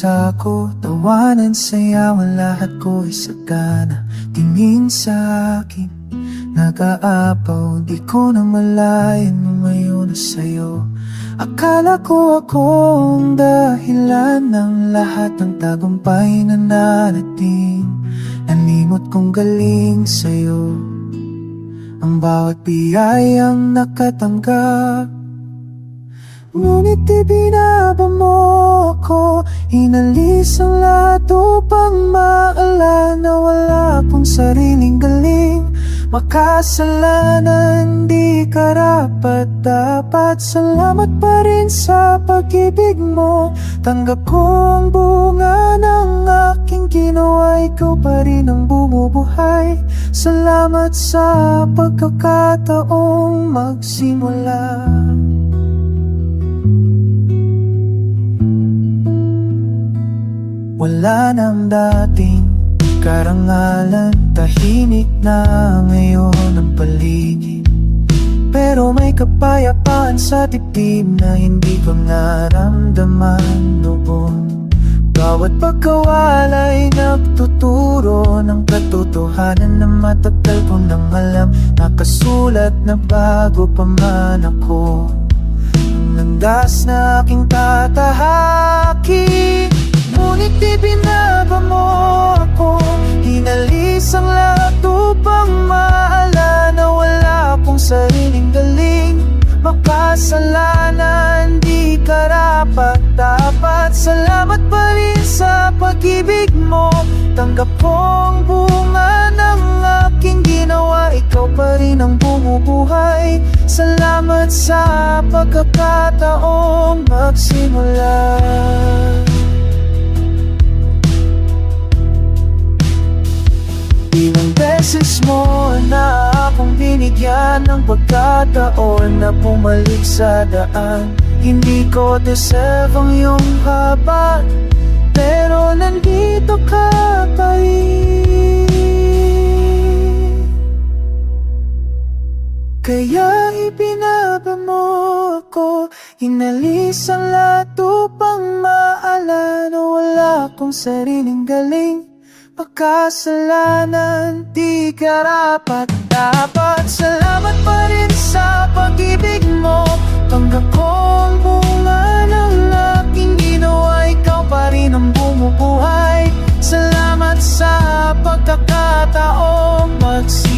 Ang busa ko, tawanan, sayawan Lahat ko ay sagana. Tingin sa akin Nag-aapaw, di ko na malayan Lumayo na sa'yo. Akala ko akong dahilan ng lahat ng tagumpay na narating. Nalimot kong galing sa'yo. Ang bawat biyayang nakatanggap Ngunit ibinaba mo ako. Inalis ang lahat upang maalala Na wala akong sariling galing. Makasalanan di karapat dapat Salamat pa rin sa pag-ibig mo. Tanggap ko ang bunga ng aking ginawa. Ikaw pa rin ang bumubuhay. Salamat sa pagkakataong magsimula Wala nang dating karangalan Tahimik na ngayon ang paligid. Pero may kapayapaan sa dibdib Na hindi ko naramdaman noon. Bawat pagkawalay nagtuturo Ng katotohanan na matagal ko nang alam. Nakasulat na bago pa man ako. Ang landas na aking tatahaki Ngunit ibinaba mo ako. Hinalis ang lahat upang maala Na wala akong sariling galing. Makasalanan, di karapat. Dapat Salamat pa rin sa pag-ibig mo. Tanggap ko ang bunga ng aking ginawa. Ikaw pa rin ang bumubuhay. Salamat sa pagkakataong magsimula pagkataon na bumalik sa daan. Hindi ko deserve ang iyong haba Pero nandito ka pa rin. Kaya ibinaba mo ako Inalis ang lahat upang maala Na wala akong sariling galing. Makasalanan, di karapat dapat Salamat pa pagkakataong magsimula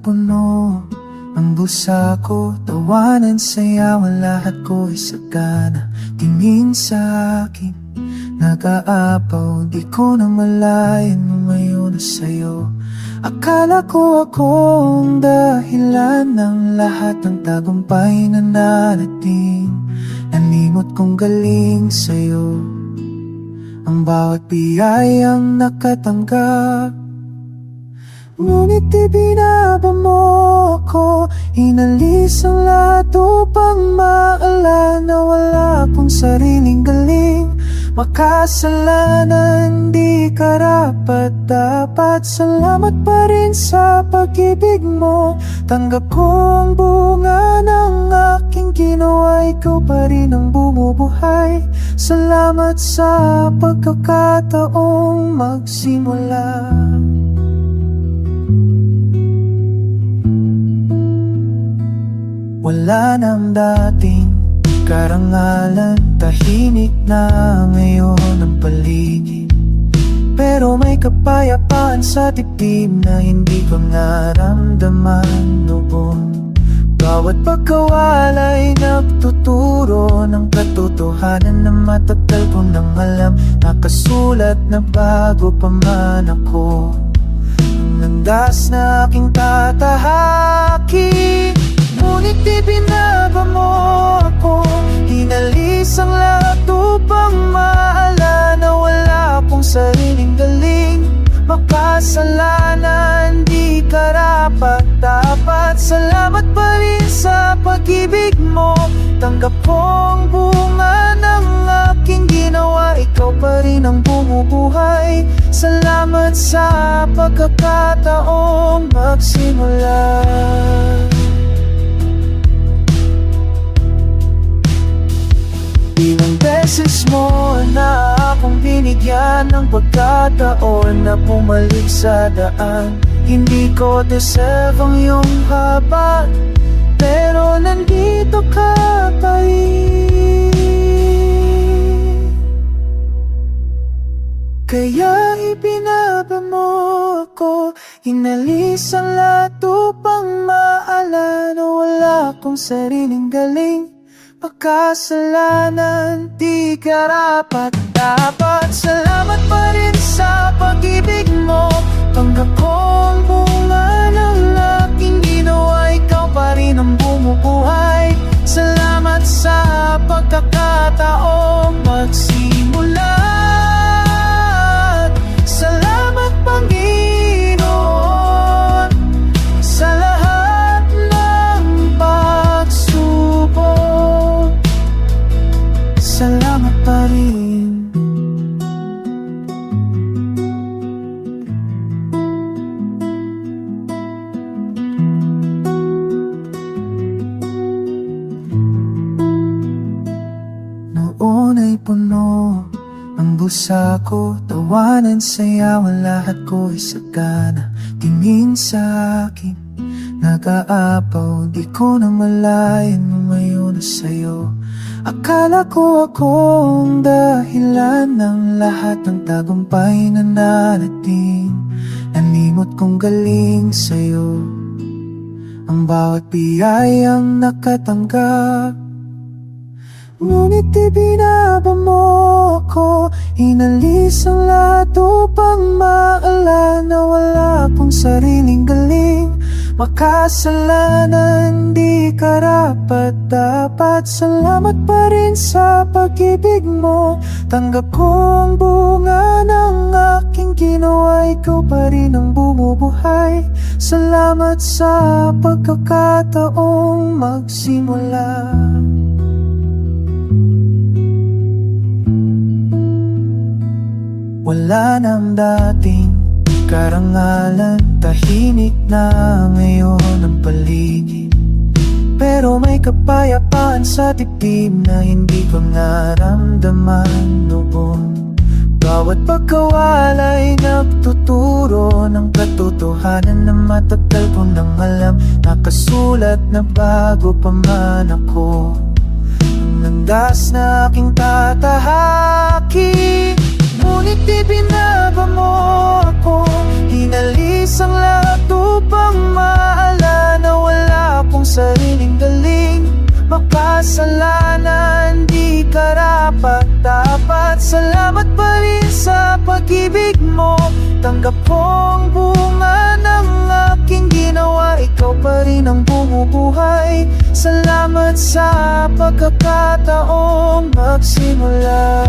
puno ang busa ko Tawanan, sayawan, lahat ko ay sagana. Tingin sa akin Nag-aapaw, di ko na malayan Lumayo na sa'yo. Akala ko akong dahilan ng lahat ng tagumpay na narating. Nalimot kong galing sa'yo. Ang bawat biyayang nakatanggap Ngunit ibinaba mo ako Inalis ang lahat upang maala Na wala akong sariling galing. Makasalanan, di karapat dapat Salamat pa rin sa pag-ibig mo. Tanggap ko ang bunga ng aking ginawa Ikaw pa rin ang bumubuhay. Salamat sa pagkakataong magsimula Wala nang dating karangalan Tahimik na ngayon ang paligid. Pero may kapayapaan sa dibdib Na hindi ko naramdaman noon. Bawat pagkawalay nagtuturo Ng katotohanan na matagal ko nang alam. Nakasulat na bago pa man ako. Ang landas na aking tatahaki Ngunit di binaba mo ako. Hinalis ang lahat upang maala Na wala pong sariling galing. Makasalanan, di karapat. Dapat salamat pa rin sa pag-ibig mo. Tanggap kong bunga ng aking ginawa. Ikaw pa rin ang bumubuhay. Salamat sa pagkakataong magsimula. Ilang beses mo na akong binigyan ng pagkataon na bumalik sa daan. Hindi ko deserve ang iyong haba Pero nandito ka pa rin. Kaya ibinaba mo ako Inalis ang lahat upang maalala Wala akong sariling galing Pagkasalanan, di karapat dapat Salamat pa rin sa pag-ibig mo. Tanggap ko ang bunga ng aking ginawa. Ikaw pa rin ang bumubuhay. Salamat sa pagkakataong busa ko Tawanan, sayawan, lahat ko ay sagana. Tingin sa akin, nag-aapaw Di ko na malayan, lumayo na sa'yo. Akala ko ako ang dahilan ng lahat ng tagumpay na narating. Nalimot kong galing sa'yo. Ang bawat biyayang nakatanggap Ngunit ibinaba mo ako. Inalis ang lahat upang maalala na wala akong sariling galing. Makasalanan, di karapat dapat Salamat pa rin sa pag-ibig mo. Tanggap ko ang bunga ng aking ginawa Ikaw pa rin ang bumubuhay. Salamat sa pagkakataong magsimula Wala nang dating karangalan Tahimik na ngayon ang paligid. Pero may kapayapaan sa dibdib na hindi ko naramdaman noon. Bawat pagkawalay nagtuturo ng katotohanan na matagal ko nang alam. Nakasulat na bago pa man ako. Ang landas na aking tatahaki Ngunit ibinaba mo ako. Inalis ang lahat upang maalala na wala akong sariling galing. Makasalanan, di karapat dapat Salamat pa rin sa pag-ibig mo. Tanggap ko ang bunga ng aking ginawa. Ikaw pa rin ang bumubuhay. Salamat sa pagkakataong magsimula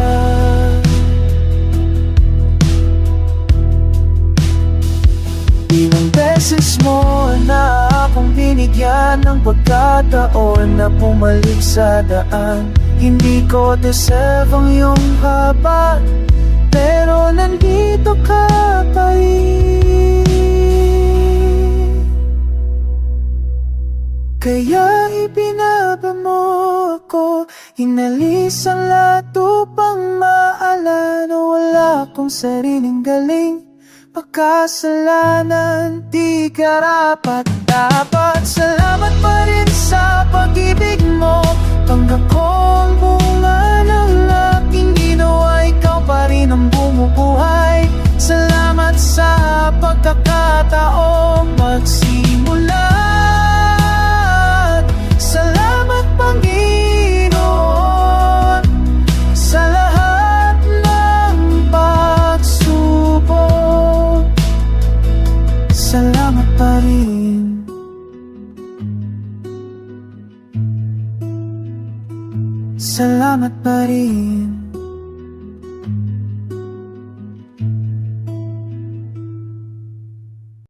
beses mo na akong binigyan ng pagkataon na bumalik sa daan. Hindi ko deserve ang iyong haba Pero nandito ka pa rin Kaya ibinaba mo ako Inalis ang lahat upang maalala wala akong sariling galing Pagkasalanan, di karapat dapat Salamat pa rin sa pag-ibig mo. Tanggap Salamat pa rin